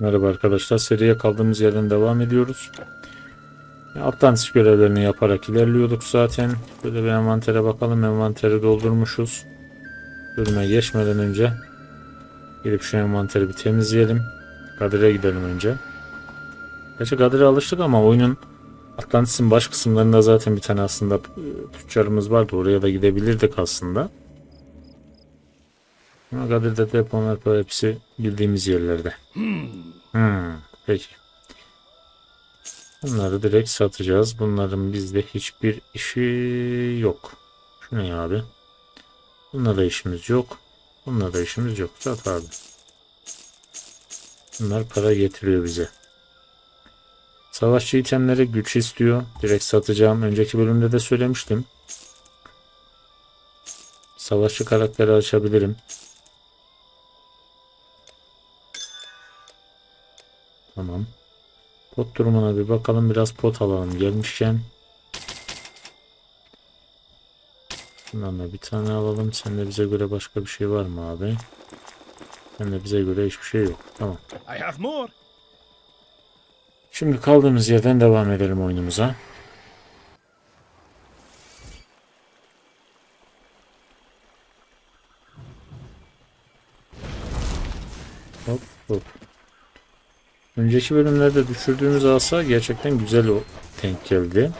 Merhaba arkadaşlar. Seriye kaldığımız yerden devam ediyoruz. Atlantis görevlerini yaparak ilerliyorduk zaten. Böyle bir envantere bakalım. Envanteri doldurmuşuz. Bölüme geçmeden önce gidip şu envanteri bir temizleyelim. Kadir'e gidelim önce. Gerçi Kadir'e alıştık ama oyunun Atlantis'in baş kısımlarında zaten bir tane aslında e, tüccarımız vardı. Oraya da gidebilirdik aslında. Ama Kadir'de depolar böyle hepsi bildiğimiz yerlerde. Hmm, peki. Bunları direkt satacağız. Bunların bizde hiçbir işi yok. Şu ne abi? Bununla da işimiz yok. Bununla da işimiz yok. Sat abi. Bunlar para getiriyor bize. Savaşçı itemleri güç istiyor. Direkt satacağım. Önceki bölümde de söylemiştim. Savaşçı karakteri açabilirim. Tamam. Pot durumuna bir bakalım. Biraz pot alalım gelmişken. Bundan da bir tane alalım. Sende bize göre başka bir şey var mı abi? Sende bize göre hiçbir şey yok. Tamam. I have more. Şimdi kaldığımız yerden devam edelim oyunumuza. Hop hop. Önceki bölümlerde düşürdüğümüz asa gerçekten güzel o denk geldi.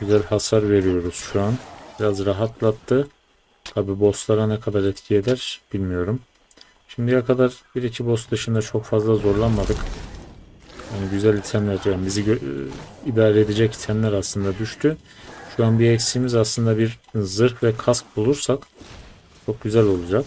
Güzel hasar veriyoruz şu an. Biraz rahatlattı. Tabi bosslara ne kadar etki eder bilmiyorum. Şimdiye kadar bir iki boss dışında çok fazla zorlanmadık. Yani güzel itemler yani bizi e, idare edecek itemler aslında düştü. Şu an bir eksiğimiz aslında bir zırh ve kask bulursak çok güzel olacak.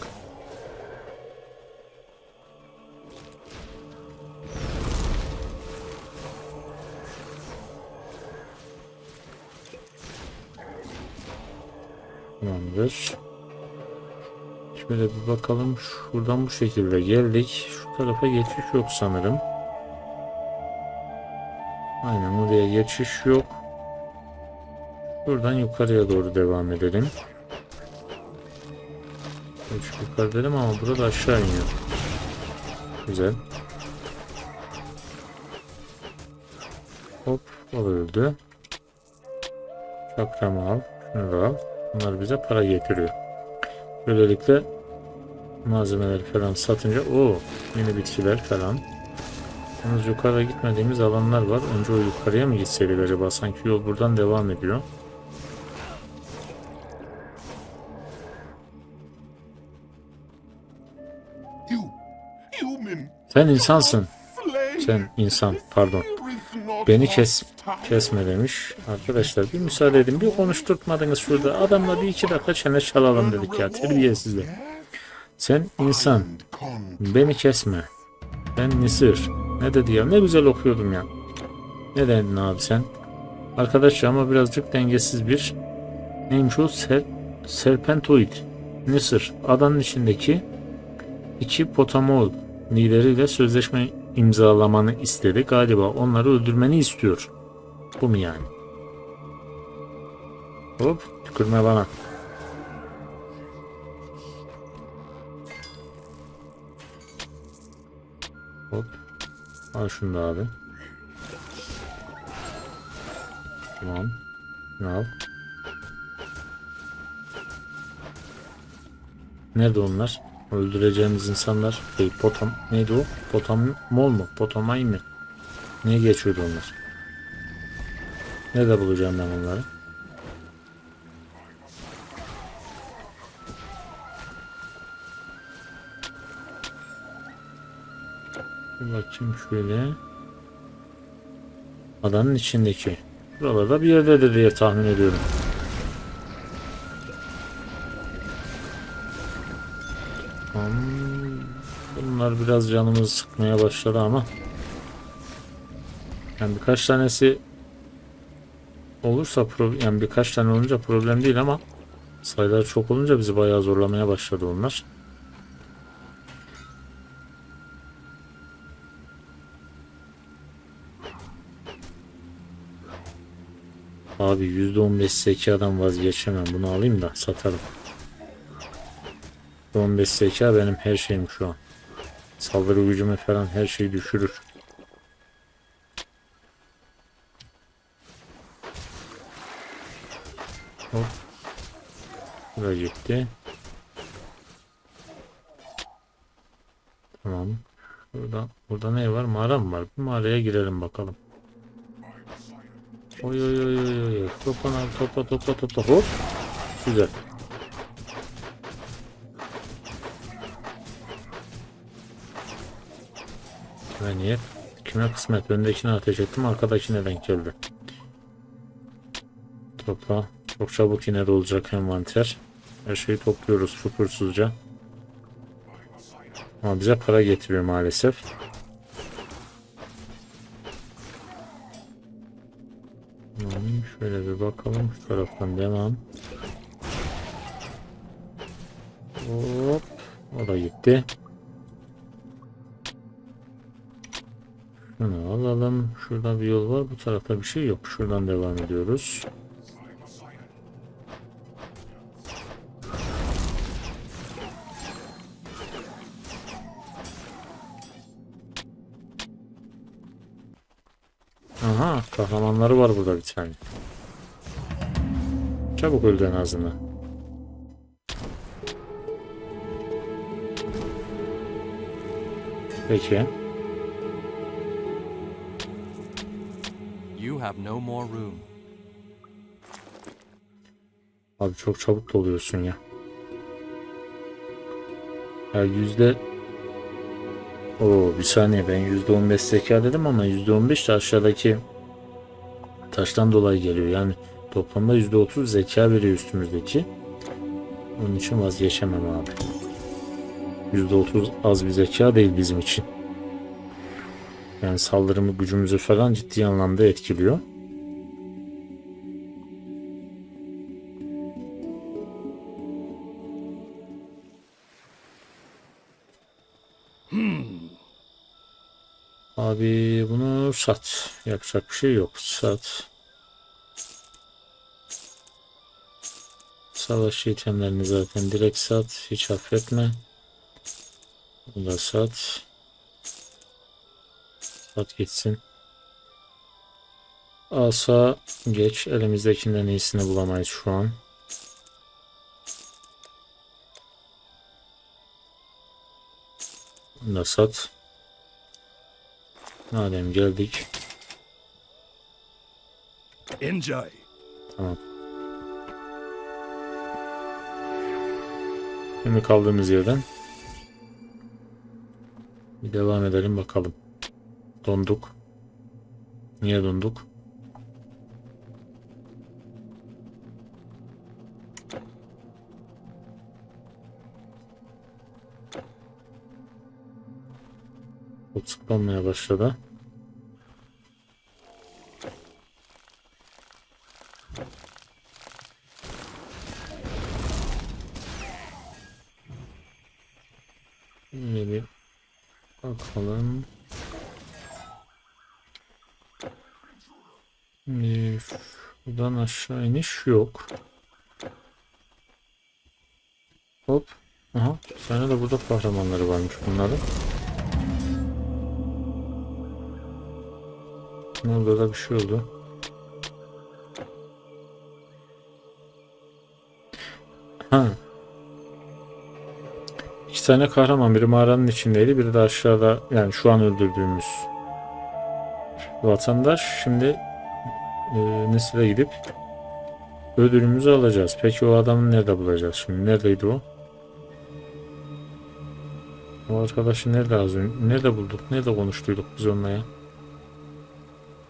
Tamamdır. Şöyle bir bakalım. Şuradan bu şekilde geldik. Şu tarafa geçiş yok sanırım. Aynen oraya geçiş yok. Buradan yukarıya doğru devam edelim. Üç yukarı dedim ama burada aşağı iniyor. Güzel. Hop o öldü. Çakramı al. Şunu al. Bunlar bize para getiriyor. Böylelikle malzemeler falan satınca o yeni bitkiler falan. Yalnız yukarı gitmediğimiz alanlar var. Önce o yukarıya mı gitseydik acaba? Sanki yol buradan devam ediyor. Sen insansın. Sen insan. Pardon. Beni kes kesme demiş. Arkadaşlar bir müsaade edin. Bir konuşturtmadınız şurada. Adamla bir iki dakika çene çalalım dedik ya. Terbiyesizler. Sen insan. Beni kesme. Ben Nisir. Ne dedi ya? Ne güzel okuyordum ya. Ne dedin abi sen? Arkadaşlar ama birazcık dengesiz bir neymiş o? Ser, serpentoid. Nisir. Adanın içindeki iki potamol lideriyle sözleşme imzalamanı istedi. Galiba onları öldürmeni istiyor. Bu mu yani? Hop tükürme bana. Hop. Al şunu da abi. Tamam. Al. Nerede onlar? Öldüreceğimiz insanlar. Şey, potam neydi o? Potamol mu? Potamay mı? Niye geçiyordu onlar? Nerede bulacağım ben onları? Bir bakayım şöyle. Adanın içindeki. Buralarda bir yerdedir diye tahmin ediyorum. Bunlar biraz canımızı sıkmaya başladı ama. Yani birkaç tanesi olursa problem, yani birkaç tane olunca problem değil ama sayılar çok olunca bizi bayağı zorlamaya başladı onlar. Abi %15 zekadan vazgeçemem. Bunu alayım da satarım. %15 zeka benim her şeyim şu an. Saldırı gücümü falan her şeyi düşürür. Hop. Da gitti. Tamam. Burada, burada ne var? Mağara mı var? Bir mağaraya girelim bakalım. Oy oy oy oy oy. Toplan abi topla topla topla. Hop. Güzel. Kime niyet? Kime kısmet? Öndekine ateş ettim. Arkadakine denk geldi. Topla. Çok çabuk yine dolacak envanter. Her şeyi topluyoruz fukursuzca. Ama bize para getiriyor maalesef. Şöyle bir bakalım. Şu taraftan devam. Hop. O da gitti. Şunu alalım. Şurada bir yol var. Bu tarafta bir şey yok. Şuradan devam ediyoruz. Aha, kahramanları var burada bir tane. Çabuk öldü en azından. Peki. You have no more room. Abi çok çabuk doluyorsun ya. Ya yüzde... Oo bir saniye ben yüzde on beş zeka dedim ama yüzde on beş de aşağıdaki taştan dolayı geliyor. Yani toplamda yüzde otuz zeka veriyor üstümüzdeki. Onun için vazgeçemem abi. Yüzde otuz az bir zeka değil bizim için. Yani saldırımı gücümüzü falan ciddi anlamda etkiliyor. Abi bunu sat. Yapacak bir şey yok. Sat. Savaş itemlerini zaten direkt sat. Hiç affetme. Bunu da sat. Sat gitsin. Asa geç. Elimizdekinden iyisini bulamayız şu an. Bunu da sat. Madem geldik. Enjoy. Tamam. Şimdi kaldığımız yerden bir devam edelim bakalım. Donduk. Niye donduk? Sıklanmaya başladı. Aşağı iniş yok. Hop. Aha. Tane de burada kahramanları varmış bunların. Orada da bir şey oldu. Ha. İki tane kahraman biri mağaranın içindeydi biri de aşağıda yani şu an öldürdüğümüz vatandaş şimdi e, Nesile gidip ödülümüzü alacağız. Peki o adamı nerede bulacağız şimdi? Neredeydi o? O arkadaşı nerede az önce? Nerede bulduk? Nerede konuştuyduk biz onunla ya?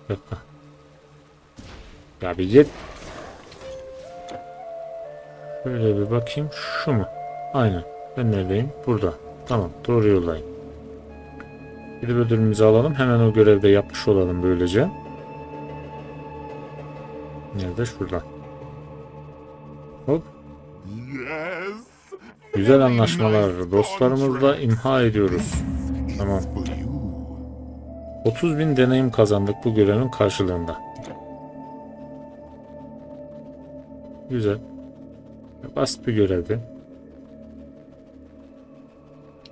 Dakika. Ya bir git. Şöyle bir bakayım. Şu mu? Aynen. Ben neredeyim? Burada. Tamam. Doğru yoldayım. Gidip ödülümüzü alalım. Hemen o görevde yapmış olalım böylece. Nerede? Şurada. Güzel anlaşmalar. Dostlarımızla imha ediyoruz. Tamam. For you. 30 bin deneyim kazandık bu görevin karşılığında. Güzel. Basit bir görevdi.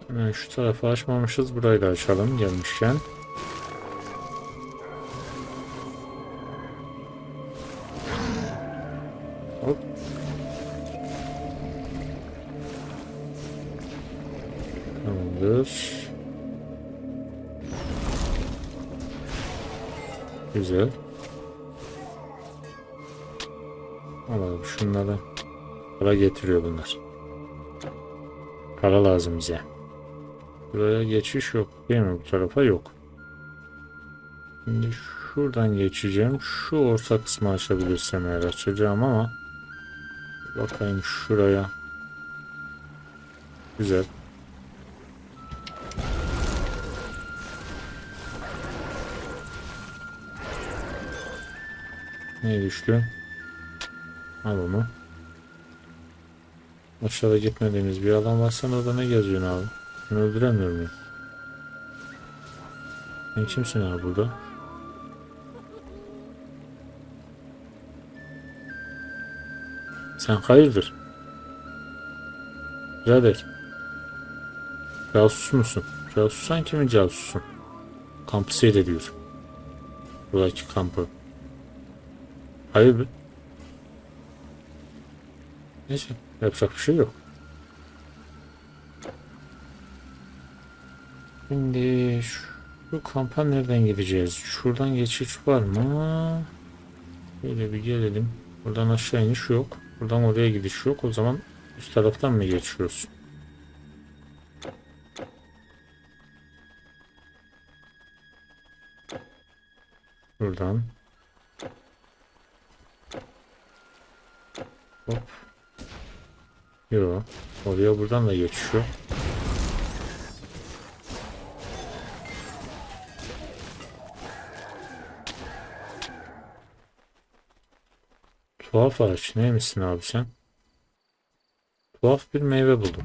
Hemen şu tarafı açmamışız. Burayı da açalım gelmişken. Tamamdır. Güzel. Alalım şunları. Para getiriyor bunlar. Para lazım bize. Buraya geçiş yok değil mi? Bu tarafa yok. Şimdi şuradan geçeceğim. Şu orta kısmı açabilirsem eğer açacağım ama bakayım şuraya. Güzel. Ne düştü? Al onu. Aşağıda gitmediğimiz bir alan varsa orada ne geziyorsun abi? Seni öldüremiyor muyum? Sen kimsin abi burada? Sen hayırdır? Birader. Casus musun? Casussan kimin casusun? Kampı seyrediyor. Buradaki kampı. Hayırdır? Neyse. Yapacak bir şey yok. Şimdi şu kampa nereden gideceğiz? Şuradan geçiş var mı? Böyle bir gelelim. Buradan aşağı iniş yok. Buradan oraya gidiş yok. O zaman üst taraftan mı geçiyoruz? Buradan. Yo. Oraya buradan da geçiyor. Tuhaf ağaç. Neymişsin abi sen? Tuhaf bir meyve bulduk.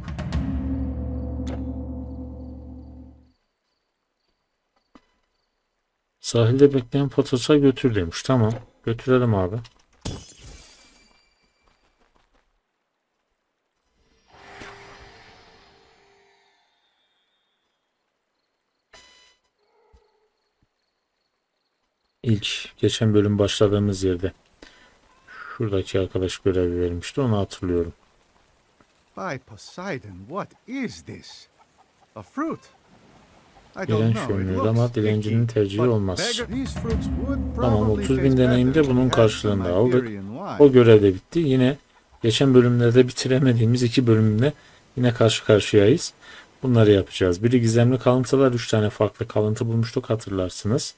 Sahilde bekleyen patosa götür demiş. Tamam. Götürelim abi. İlk geçen bölüm başladığımız yerde. Şuradaki arkadaş görevi vermişti. Onu hatırlıyorum. By Poseidon, what is this? A fruit? Direnç görünüyor ama dilencinin tercihi olmaz. Tamam probably 30 bin deneyimde bunun karşılığında aldık. O görev de bitti. Yine geçen bölümlerde bitiremediğimiz iki bölümle yine karşı karşıyayız. Bunları yapacağız. Biri gizemli kalıntılar. Üç tane farklı kalıntı bulmuştuk hatırlarsınız.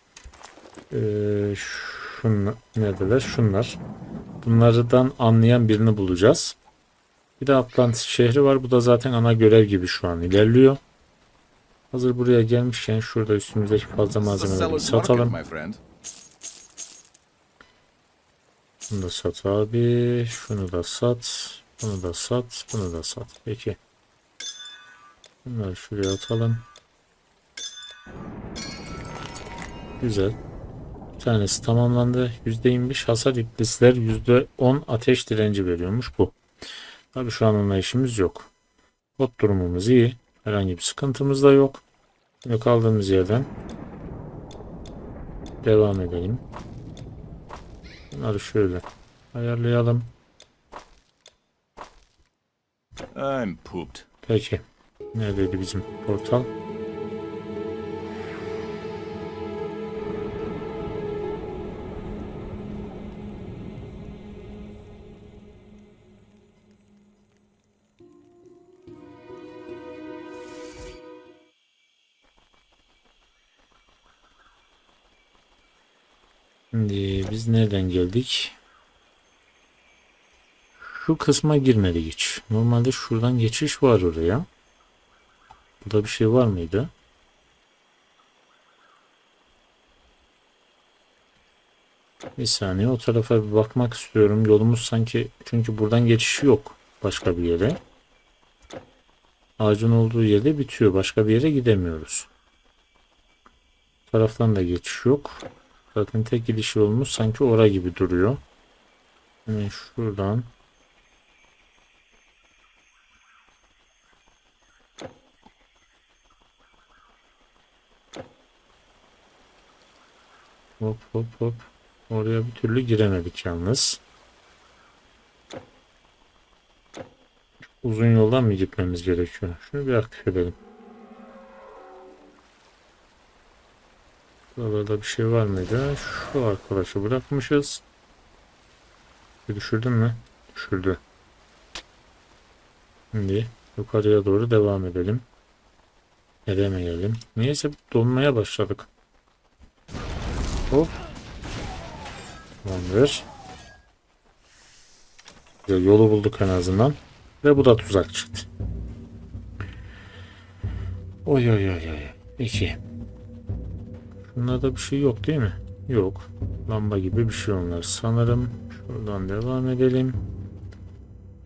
Ee, şunlar, neredeler? Şunlar. Bunlardan anlayan birini bulacağız. Bir de Atlantis şehri var. Bu da zaten ana görev gibi şu an ilerliyor. Hazır buraya gelmişken şurada üstümüzdeki fazla malzemeleri satalım. Bunu da sat abi. Şunu da sat. Bunu da sat. Bunu da sat. Peki. Bunları şuraya atalım. Güzel. Tanesi tamamlandı. %25 hasar iblisler %10 ateş direnci veriyormuş bu. Tabi şu an onunla işimiz yok. Bot durumumuz iyi. Herhangi bir sıkıntımız da yok. Şimdi kaldığımız yerden devam edelim. Bunları şöyle ayarlayalım. I'm pooped. Peki. Neredeydi bizim portal? Şimdi biz nereden geldik? Şu kısma girmedik hiç. Normalde şuradan geçiş var oraya. Burada bir şey var mıydı? Bir saniye o tarafa bir bakmak istiyorum. Yolumuz sanki çünkü buradan geçiş yok başka bir yere. Ağacın olduğu yerde bitiyor. Başka bir yere gidemiyoruz. Bu taraftan da geçiş yok. Zaten tek gidiş yolumuz sanki ora gibi duruyor. Hemen şuradan. Hop hop hop. Oraya bir türlü giremedik yalnız. Uzun yoldan mı gitmemiz gerekiyor? Şunu bir aktif edelim. Buralarda bir şey var mıydı? Şu arkadaşı bırakmışız. Bir düşürdün mü? Düşürdü. Şimdi yukarıya doğru devam edelim. Edemeyelim. Niyeyse donmaya başladık. Hop. Tamamdır. Güzel, Yolu bulduk en azından. Ve bu da tuzak çıktı. Oy oy oy oy. İki. Şunlarda bir şey yok değil mi? Yok. Lamba gibi bir şey onlar. Sanırım şuradan devam edelim.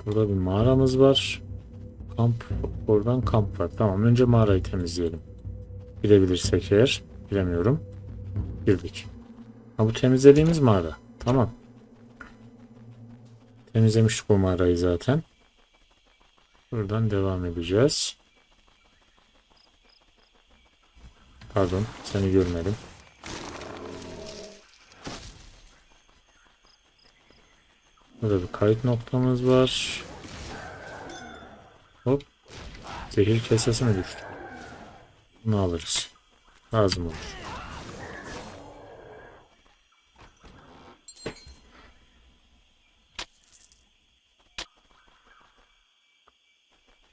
Burada bir mağaramız var. Kamp. Oradan kamp var. Tamam önce mağarayı temizleyelim. Girebilirsek eğer. Bilemiyorum. Girdik. Ha bu temizlediğimiz mağara. Tamam. Temizlemiştik bu mağarayı zaten. Buradan devam edeceğiz. Pardon, seni görmedim. Burada bir kayıt noktamız var. Hop. Zehir kesesi mi düştü? Bunu alırız. Lazım olur.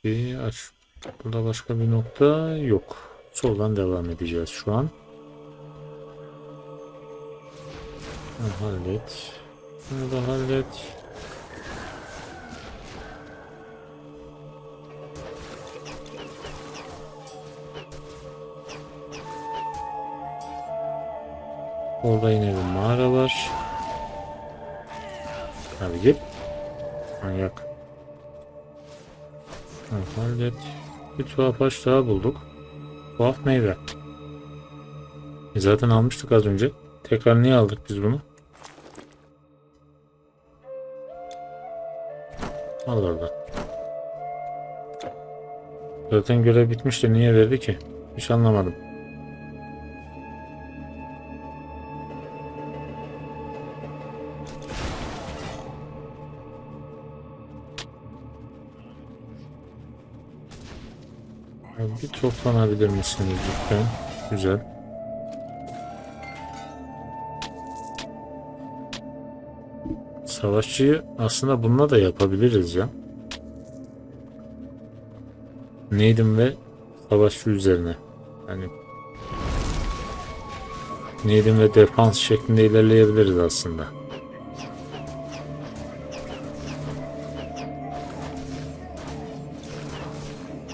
Bir aç. Burada başka bir nokta yok. Soldan devam edeceğiz şu an. Ha, hallet. Bunu da hallet. Orada yine bir mağara var. Hadi git. Manyak. Ha, hallet. Bir tuhaf ağaç daha bulduk. Tuhaf meyve. E zaten almıştık az önce. Tekrar niye aldık biz bunu? Allah Allah. Zaten görev bitmiş de niye verdi ki? Hiç anlamadım. Bir toplanabilir misiniz lütfen? Güzel. Savaşçıyı aslında bununla da yapabiliriz ya. Neydin ve savaşçı üzerine. Yani Neydin ve defans şeklinde ilerleyebiliriz aslında.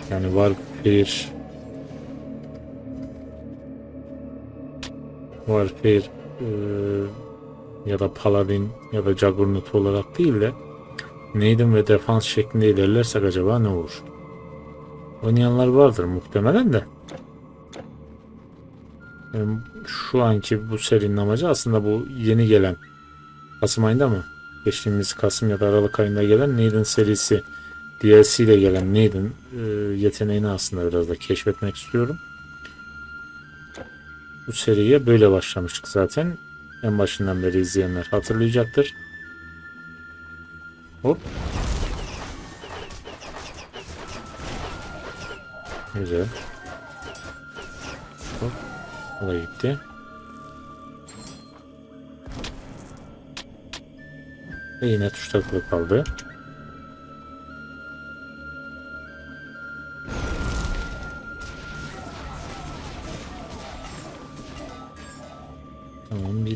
Yani Warfare Warfare ya da Paladin ya da Juggernaut olarak değil de Maiden ve defans şeklinde ilerlersek acaba ne olur? Oynayanlar vardır muhtemelen de. Şu anki bu serinin amacı aslında bu yeni gelen Kasım ayında mı? Geçtiğimiz Kasım ya da Aralık ayında gelen Maiden serisi DLC ile gelen Maiden e, yeteneğini aslında biraz da keşfetmek istiyorum. Bu seriye böyle başlamıştık zaten. En başından beri izleyenler hatırlayacaktır. Hop. Güzel. Hop. O da gitti. Ve yine tuş kaldı.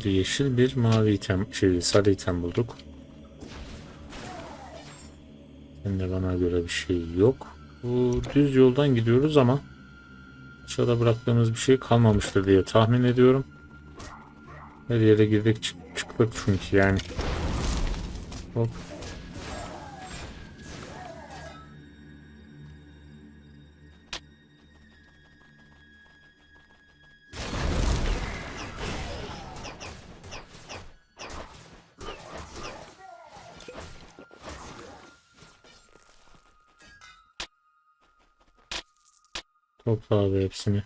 Bir yeşil bir mavi item şey sarı item bulduk. Seninle bana göre bir şey yok. Bu düz yoldan gidiyoruz ama aşağıda bıraktığımız bir şey kalmamıştır diye tahmin ediyorum. Her yere girdik çık- çıktık çünkü yani. Hop. Topla abi hepsini.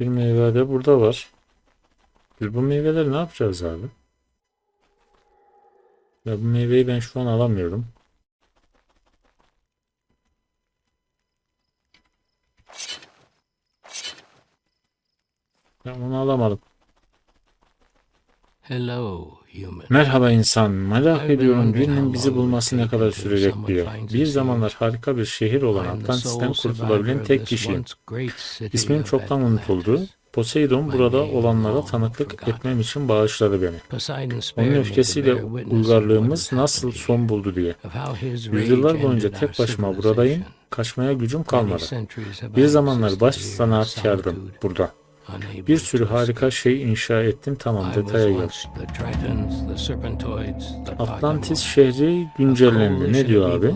Bir meyve de burada var. Biz bu meyveleri ne yapacağız abi? Ya bu meyveyi ben şu an alamıyorum. Ben onu alamadım. Hello, human. Merhaba insan. Merak ediyorum birinin bizi bulması ne kadar sürecek diyor. Bir zamanlar harika bir şehir olan Atlantis'ten kurtulabilen tek kişiyim. İsmim çoktan unutuldu. Poseidon burada olanlara tanıklık etmem için bağışladı beni. Onun öfkesiyle uygarlığımız nasıl son buldu diye. Yüzyıllar boyunca tek başıma buradayım. Kaçmaya gücüm kalmadı. Bir zamanlar baş sanatkardım burada. Bir sürü harika şey inşa ettim tamam detaya gel. Atlantis şehri A güncellendi. Ne diyor abi?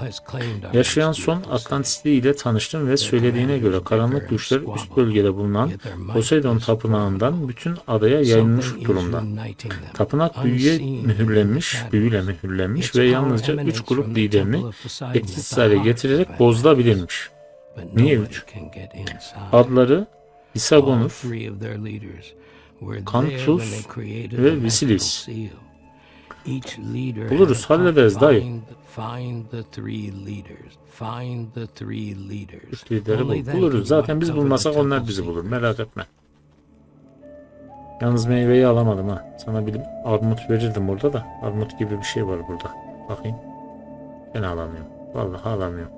Yaşayan son. Atlantisli ile tanıştım ve söylediğine göre karanlık güçler üst bölgede bulunan Poseidon tapınağından bütün adaya yayılmış durumda. Tapınak büyüye mühürlenmiş, büyüyle mühürlenmiş ve yalnızca üç grup liderini etkisiz hale getirerek. But Niye üç? Adları Isagonus, Kantus ve leader Buluruz, hallederiz dayı. üç lideri bul. Buluruz. Zaten biz bulmasak onlar bizi bulur. Merak etme. Yalnız meyveyi alamadım ha. Sana bir armut verirdim burada da. Armut gibi bir şey var burada. Bakayım. Ben alamıyorum. Vallahi alamıyorum.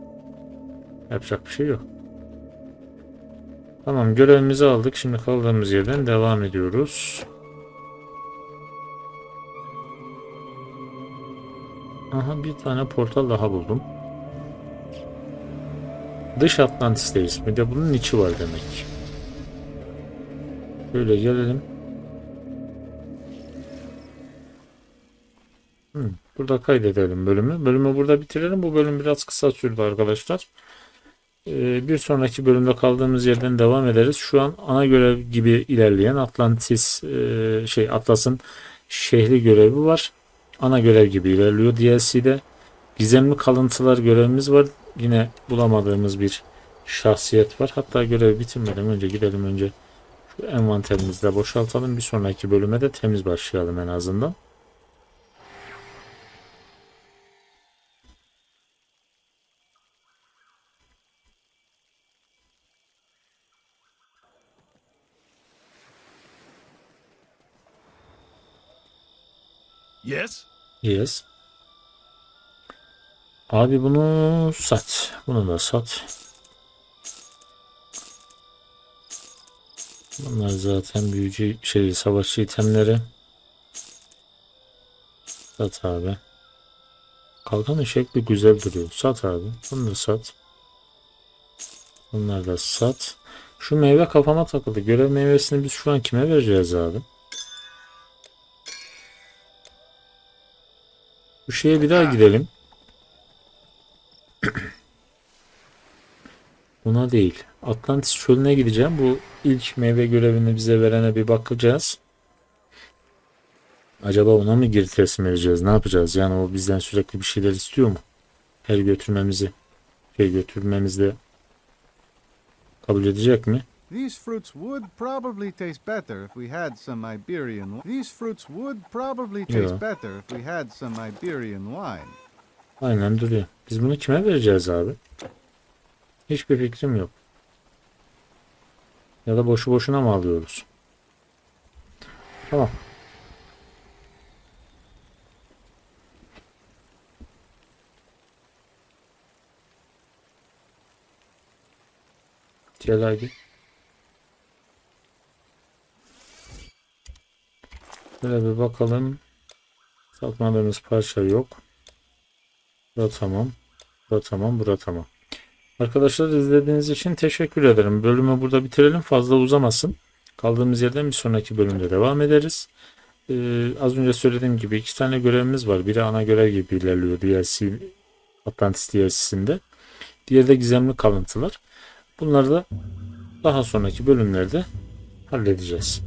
Yapacak bir şey yok. Tamam görevimizi aldık. Şimdi kaldığımız yerden devam ediyoruz. Aha bir tane portal daha buldum. Dış Atlantis'teyiz. Bir de bunun içi var demek. Şöyle gelelim. Hmm, burada kaydedelim bölümü. Bölümü burada bitirelim. Bu bölüm biraz kısa sürdü arkadaşlar. Ee, bir sonraki bölümde kaldığımız yerden devam ederiz. Şu an ana görev gibi ilerleyen Atlantis e, şey Atlas'ın şehri görevi var. Ana görev gibi ilerliyor DLC'de. Gizemli kalıntılar görevimiz var. Yine bulamadığımız bir şahsiyet var. Hatta görevi bitirmeden önce gidelim önce şu envanterimizi de boşaltalım. Bir sonraki bölüme de temiz başlayalım en azından. Yes? Yes. Abi bunu sat. Bunu da sat. Bunlar zaten büyücü şey savaşçı itemleri. Sat abi. Kalkanın şekli güzel duruyor. Sat abi. Bunu da sat. Bunları da sat. Şu meyve kafama takıldı. Görev meyvesini biz şu an kime vereceğiz abi? Bu şeye bir daha gidelim. Buna değil. Atlantis çölüne gideceğim. Bu ilk meyve görevini bize verene bir bakacağız. Acaba ona mı geri teslim edeceğiz? Ne yapacağız? Yani o bizden sürekli bir şeyler istiyor mu? Her götürmemizi şey götürmemizde kabul edecek mi? These fruits would probably taste better if we had some Iberian. These fruits would probably taste better if we had some Iberian wine. Aynen duruyor. Biz bunu kime vereceğiz abi? Hiçbir fikrim yok. Ya da boşu boşuna mı alıyoruz? Tamam. Gel haydi. Şöyle bir bakalım. Satmadığımız parça yok. Bura tamam. Bura tamam. Bura tamam. Arkadaşlar izlediğiniz için teşekkür ederim. Bölümü burada bitirelim. Fazla uzamasın. Kaldığımız yerden bir sonraki bölümde devam ederiz. Ee, az önce söylediğim gibi iki tane görevimiz var. Biri ana görev gibi ilerliyor DLC Atlantis DLC'sinde. Diğeri de gizemli kalıntılar. Bunları da daha sonraki bölümlerde halledeceğiz.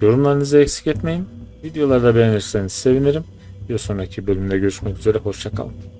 Yorumlarınızı eksik etmeyin. Videolarda beğenirseniz sevinirim. Bir sonraki bölümde görüşmek üzere. Hoşçakalın.